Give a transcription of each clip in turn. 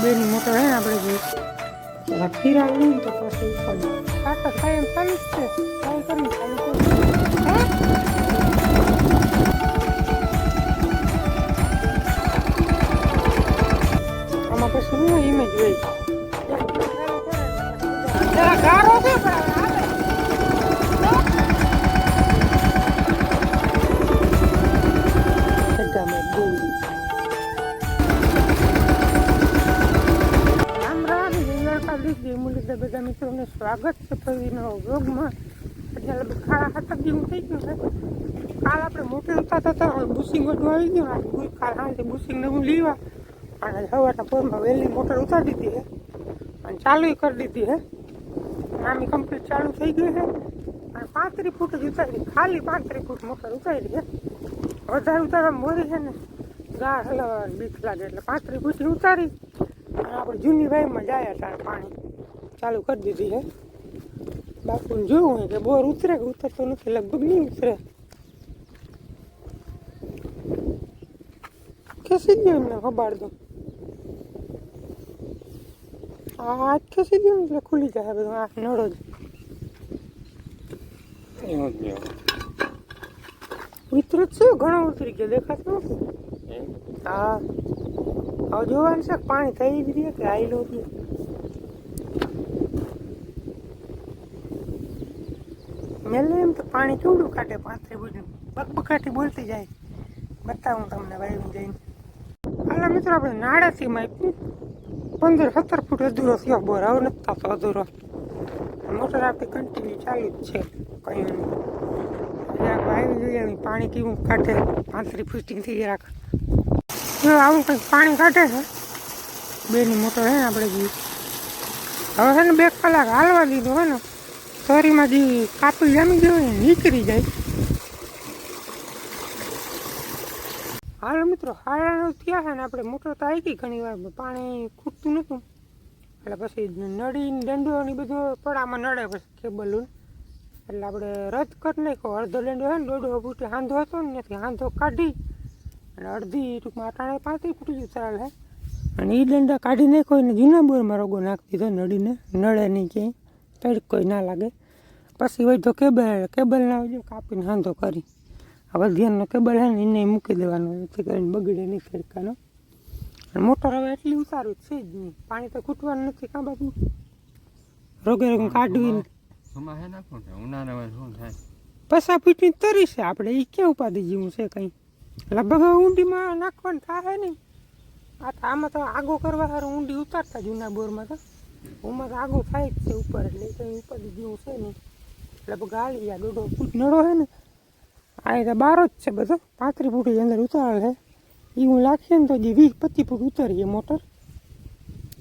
બેની મોટર હે આપણે જે જરા ફિરાવ છે. આમાં પછી હું ઇમેજ હોય સ્વાગત છે ફરીનો વ્લોગમાં અત્યારે લગભગ ખાડા ખાતર જેવું થઈ ગયું છે. કાલ આપણે મોટર ઉતારતા હતા હવે બુશિંગ બધું આવી ગયું. આજે કાલ સાંજે બુશિંગ નવું લીવા. અને સવારના પોરમાં વહેલી મોટર ઉતારી દીધી છે. અને ચાલુ કરી દીધી છે. આમી કમ્પ્લીટ ચાલુ થઈ ગઈ છે. અને પાંત્રીસ ફૂટ જ ઉતારી, ખાલી પાંત્રીસ ફૂટ મોટર ઉતારી છે. વધારે ઉતારવા મોરી છે ને. ગાળ હલાવવાની બીક લાગે એટલે પાંત્રીસ ફૂટ ઉતારી. અને આપણે જૂની વાયમાં જાય હતા પાણી. ચાલુ કરી દીધી છે બાપુને જોવું હોય કે બોર ઉતરે કે ઉતરતો નથી લગભગ નહીં ઉતરે. ખેંચી ગયો એમને ખબાડ દો આ ખેસી ગયો એટલે ખુલી જાય બધું આ નળો જ. ઉતરે છે ઘણો ઉતરી ગયો દેખાતો નથી. હા? હવે જોવાનું છે પાણી થઈ જ રહે કે આવેલું છે મેલે એમ તો પાણી કેવડું કાઢે પાંત્રી બુજનું બકબકાટી બોલતી જાય. બતાવું તમને ભાઈ જઈને. હાલા મિત્રો, આપણે નાડાથી માપ્યું પંદર સત્તર ફૂટ અધૂરો થયો, બોર હવે નથી થતો અધૂરો. મોટર આપણી કન્ટિન્યુ ચાલુ જ છે, કંઈ આપણે આવી જોઈએ પાણી કેવું કાઢે, પાંત્રીસ ફૂટિંગ થઈ રાખ જો આવું કંઈક પાણી કાઢે છે. બેની મોટર હે આપણે જોઈએ. હવે છે ને બે કલાક હાલવા દીધું હોય ને. શરીરમાં જે કાપી જામી ગયો ને, નીકળી જાય. હાલો મિત્રો હાડા થયા છે ને, આપણે મોટર તો આવી ગઈ ઘણી વાર, પાણી ખૂટતું નહોતું એટલે પછી નળી ને દંડો ને બધું પડામાં નડે પછી કેબલું એટલે આપણે રદ કરી નાખ્યો. અડધો દંડો હે ને, દોઢો ફૂટે હાંધો હતો ને, ત્યાંથી હાંધો કાઢી અને અડધી ટૂંકમાં અટાણે પાંત્રીસ ફૂટ જ ચાલે. અને એ દંડા કાઢી નાખ્યો એને જૂના બોરમાં રોગો નાખી દીધો નડીને નળે નહીં ક્યાંય. તડકો ના લાગે. પછી વૈધો કેબલ કેબલ ના હોય કાપીને હાંધો કરી. હવે ધ્યાનનો કેબલ હે ને એને મૂકી દેવાનો જેથી કરીને બગડે નહીં તડકાનો મોટર હવે એટલી ઉતારું છે જ નહીં. પાણી તો ખૂટવાનું નથી કાં બાપુ? રોગે રોગ કાઢવી પસા ફીટની તરી છે આપણે એ ક્યાં ઉપાધિ જેવું છે કંઈ? લગભગ ઊંડીમાં નાખવાનું થાય નહીં. આ તો આમાં તો આગો કરવા સારું ઊંડી ઉતારતા જૂના બોરમાં તો. ઉમાં તો આગો થાય જ છે ઉપર, એટલે કંઈ ઉપર જેવું છે નહીં લગભગ ગાળી આ દોઢો ફૂટ નડો છે ને. આ એ બારો જ છે બધો. પાંત્રીસ ફૂટની અંદર ઉતારે છે એ હું લાખીએ ને તો જે વીસ, પચીસ ફૂટ ઉતારીએ મોટર.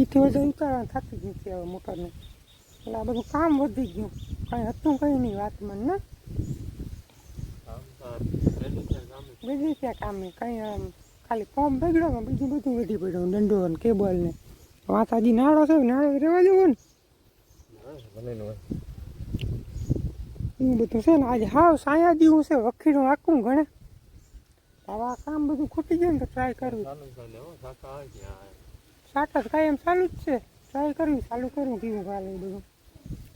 એથી વધારે ઉતારવા થતી જ નથી હવે મોટરને. એટલે આ બધું કામ વધી ગયું. કંઈ હતું કંઈ નહીં વાતમાં, ને. બીજી ક્યાં કામ, કઈ ખાલી ફોર્મ બગડ્યો ને, બીજું બધું વધી પડ્યું, દંડો ને કેબલ ને વાતાજી નાળો છે, નાળો રહેવા દેવો ને. એવું બધું છે ને આજે હાવ સાયા દીવું છે વખીડું આખું ગણે. હવે આ કામ બધું ખૂટી જાય ને તો ટ્રાય કરું સાટા કાયમ ચાલુ જ છે. ટ્રાય કરવી, ચાલુ કરવું કીધું એ બધું.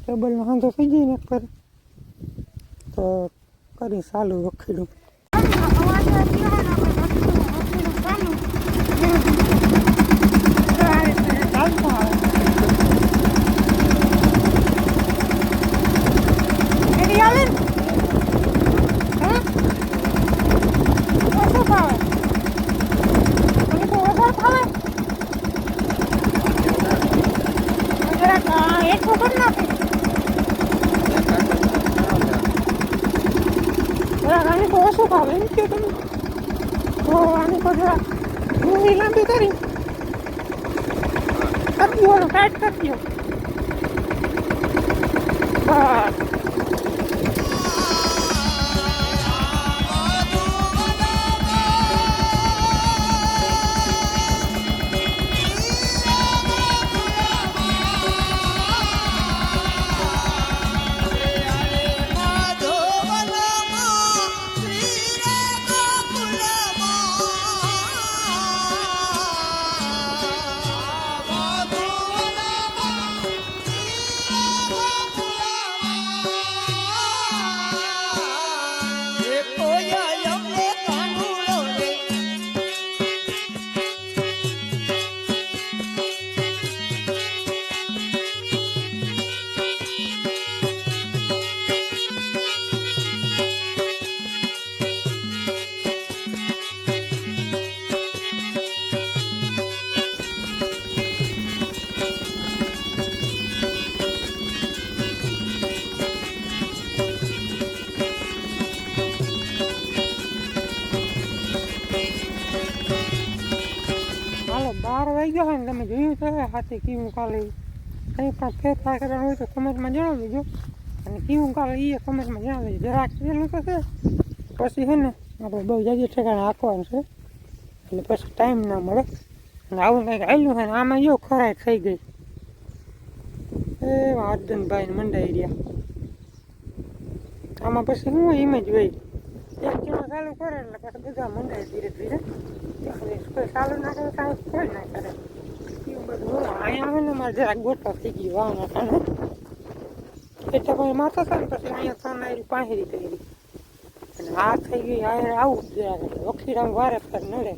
કેબલનો વાંધો થઈ જાય ને કરે તો કરી ચાલુ વખીડું એટલું કરી નાખે જરાક આની ભાવે એમ કે તમે તો આની તો જરાક ડુંગળી લાંબી કરી. કરી દો ટાઈટ કરી દો બસ. ચાર ગયો ને તમે જોયું છે હાથે કીવું કાલે કંઈ પણ ફેરફાર કરવાનો હોય તો કમેન્ટમાં જણાવી દેજો અને કીવું કાલે એ કમેન્ટમાં જણાવી દેજો જરાક પેલું તો પછી છે ને આપણે બહુ જાજી ઠેકાણે હાંકવાનું છે એટલે પછી ટાઈમ ના મળે અને આવું કંઈક આવેલું હોય ને આમાં જો ખરાઈ થઈ ગઈ એ વર્ધનભાઈ ને મંડાઈ રહ્યા આમાં પછી શું ઇમેજ હોય એક જણો ચાલુ કરે એટલે પછી બધા મંડાય ધીરે ધીરે. કોઈ ચાલુ ના કરે, કોઈ ના કરે. એવું બધું અહીંયા આવે મારે જરાક ગોઠો થઈ ગયો વાવના કારણે. એટલે પછી માથા થાય પછી અહીંયા આયરી પાંહેરી કરી. આ થઈ ગઈ આ આવું જરાક. એટલે વખીરામાં વારે ફેર નડે.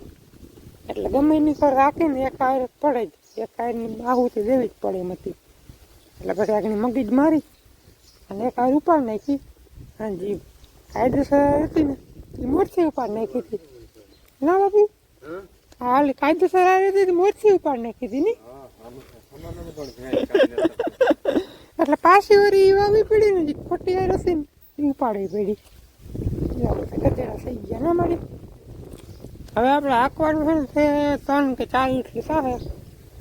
એટલે ગમે એની પર રાખીને એક આયર પડે. જ એક આયરની આહુતિ દેવી જ પડે એમાંથી. એટલે પછી આગળ મગજ મારી. અને એક આયર ઉપાડ નાખી. અને જે, કાયદેસર હતી ને. એ મોરથી ઉપાડ નાખી હતી. ના બાપુ? હા હાલી કાયદેસર આવી હતી તો ઉપાડ નાખી હતી ને? એટલે પાછી એ વાવી પડી ને ખોટી આયર હતી ને ઉપાડવી પડી. ગજેરા થઈ ગયા ના મારી હવે આપણે આંકવાનું છે ને ત્રણ કે ચાર ઇટલી સાથે.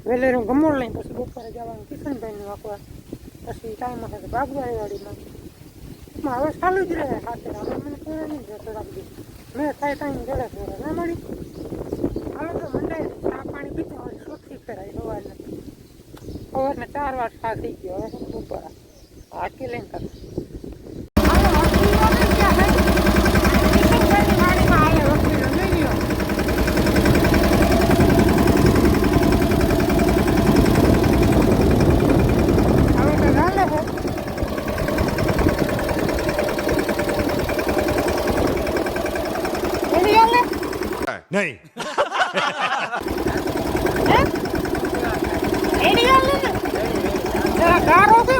વેલેરું ગમોડ લઈને પછી બપોરે જવાનું કિશનભાઈનું વાંકવા પછી ટાઈમ હશે તો બાગવાળી વાડીમાં માં હવે ચાલુ જ રહે. સાથે હવે મને પૂરા નહીં જતો રાખી મેં થાય ટાઈમ જડે પૂરા ના મળી હવે તો મંડાઈ ચા પાણી પીતો હોય સુખી કરાય સવારના સવારના ચાર વાર ચા થઈ ગયો હવે બપોરા આટલી લઈને કર હવે તો ચાલે છે એની હાલે નહીં. હે? એની હાલે ને? જરા ગારો છે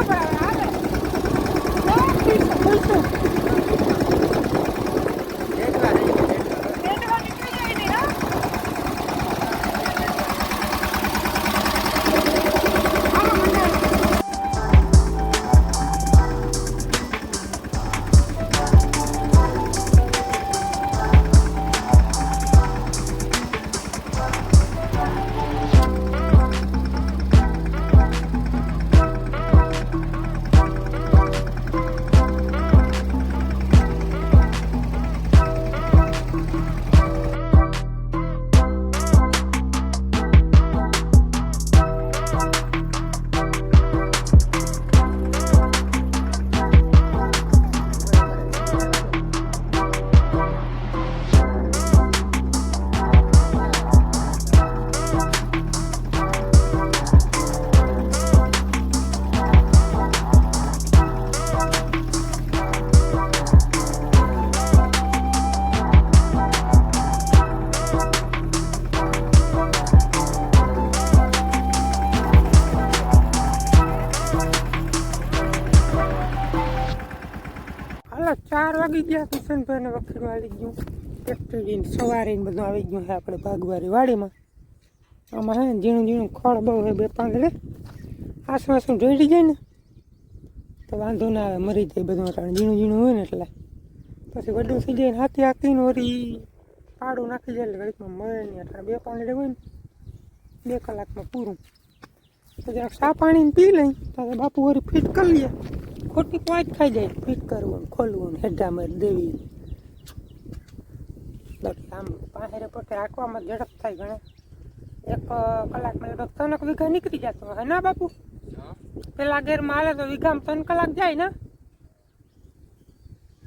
વાગી ગયા કિશનભાઈને વખીર વાળી ગયું. ટ્રેક્ટર સવારે બધું આવી ગયું છે આપણે ભાગવારી વાડીમાં. આમાં હે ઝીણું ઝીણું ખળ બહુ હોય બે પાંદડે આસુ આસુ ઢળી જાય ને? તો વાંધો ના આવે, મરી જાય બધું કારણ ઝીણું ઝીણું હોય ને એટલે. પછી વડું થઈ જાય ને હાથી હાથીને વળી પાડું નાખી જાય એટલે ઘડીકમાં મરે નહીં. એટલે બે પાંદડે હોય ને, બે કલાકમાં પૂરું. તો જરાક સા પાણી પી લઈ, તો બાપુ વળી ફિટ કરી લઈએ ખોટી પાંચ ખાઈ જાય. ફીટ કરવું ખોલવું હેઢામાં દેવી. આમ પાંહેરે પોતે આંકવામાં ઝડપ થાય ઘણે. એક કલાકમાં લગભગ ત્રણ વીઘા નીકળી જતો હે ના બાપુ? પેલા ઘેરમાં હાલે તો વીઘામાં ત્રણ કલાક જાય ને?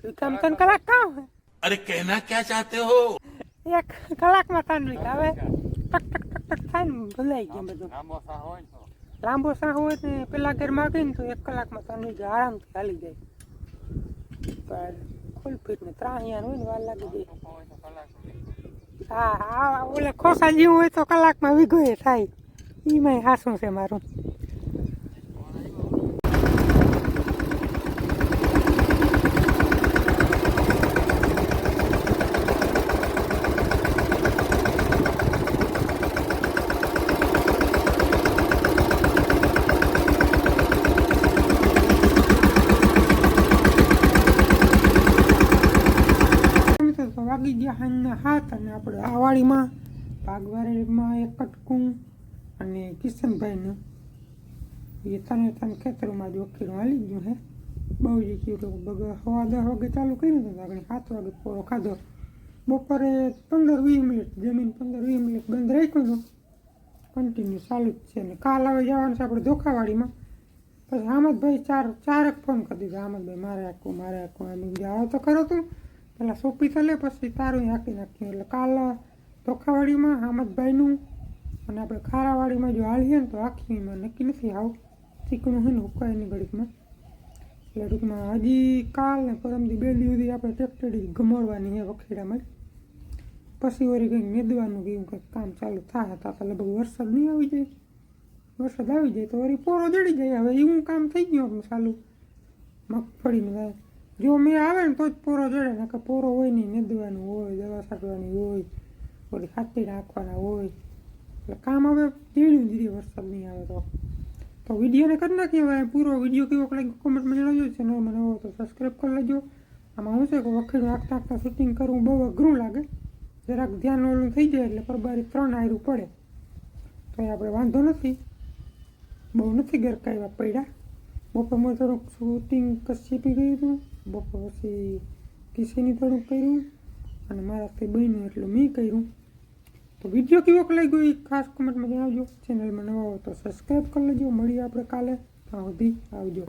વીઘામાં ત્રણ કલાક કામ હે? અરે કહેના ક્યાં ચાહતે હો? એક કલાકમાં ત્રણ વીઘા. હવે ટક ટક ટક ટક થાય ને ભૂલાઈ ગયા બધું. લાંબો સા હોય તો સાહ પેલા ઘેર માગીને તો એક કલાકમાં તને વીઘા આરામથી હાલી જાય. પણ ખુલ ફીટ ને ત્રાહિયાન હોય ને વાર લાગી જાય. હા હા, ઓલે ખોસા જેવું હોય તો કલાકમાં વીઘો થાય. એમાંય હાસું છે મારું મિત્રો તો વાગી ગયા હાંજના હાથ અને આપણે આ વાડીમાં ભાગવારીમાં એક કટકું અને કિશનભાઈનું એ તને તને ખેતરમાં જ વકીલું હાલી ગયું હે. બહુ જ કીધું બગા સવા દસ વાગે ચાલુ કર્યું હતું આપણે સાત વાગે પોરો ખાધો. બપોરે પંદર વીસ મિનિટ, જમીન પંદર વીસ મિનિટ બંધ રાખ્યું હતું. કન્ટિન્યુ ચાલુ જ છે ને. કાલ હવે જવાનું છે આપણે ધોખાવાડીમાં. પછી આમદભાઈ ચાર, ચારક ફોન કરી દીધો. આમદભાઈ મારે આખું મારે આખું કીધું આવો તો ખરો તું. પહેલાં સોંપી તો લે, પછી તારું હાંકી નાખ્યું. એટલે કાલ ધોખાવાડીમાં આમદભાઈનું અને આપણે ખારાવાડીમાં જો હાલીએ ને તો આખી નક્કી નથી આવ ચીકણું છે ને હુકાય નહીં ઘડીકમાં એટલે ટૂંકમાં હજી કાલ ને પરમથી બે દી સુધી આપણે ટેક્ટેડી ગમોડવાની છે વખેડામાં પછી વળી કંઈક મેદવાનું કે એવું કંઈક કામ ચાલુ થાય હતા તો લગભગ વરસાદ નહીં આવી જાય. વરસાદ આવી જાય તો વળી પોરો જડી જાય. હવે એવું કામ થઈ ગયું આપણું ચાલુ. મગફળીનું જો મેં આવે ને તો જ પોરો જડે. ને કે પોરો હોય નહીં મેદવાનું હોય, દવા છાંટવાની હોય, વળી ખાતી રાખવાના હોય. એટલે કામ હવે ધીરે ધીરે વરસાદ નહીં આવે તો. તો વિડીયોને કરી નાખીએ હવે પૂરો વીડિયો કેવો લાગ્યો કોમેન્ટમાં જણાવજો ચેનલમાં મને હોય તો સબસ્ક્રાઈબ કરી લેજો. આમાં શું છે કે વખેડું આખતા આખતા શૂટિંગ કરવું બહુ અઘરું લાગે. જરાક ધ્યાન ઓલું થઈ જાય એટલે પરબારી ત્રણ આયરું પડે. તો એ આપણે વાંધો નથી. બહુ નથી ગરકાવ્યા પડ્યા. બપોરમાં થોડુંક શૂટિંગ કશીપી ગયું હતું. બપોર પછી કિસીની થોડુંક કર્યું. અને મારાથી બન્યું એટલું મેં કર્યું. તો વીડિયો કેવો લાગ્યો એ ખાસ કોમેન્ટમાં જણાવજો. ચેનલમાં નવા હો તો સબસ્ક્રાઈબ કરી લેજો. મળીએ આપણે કાલે. ત્યાં સુધી આવજો.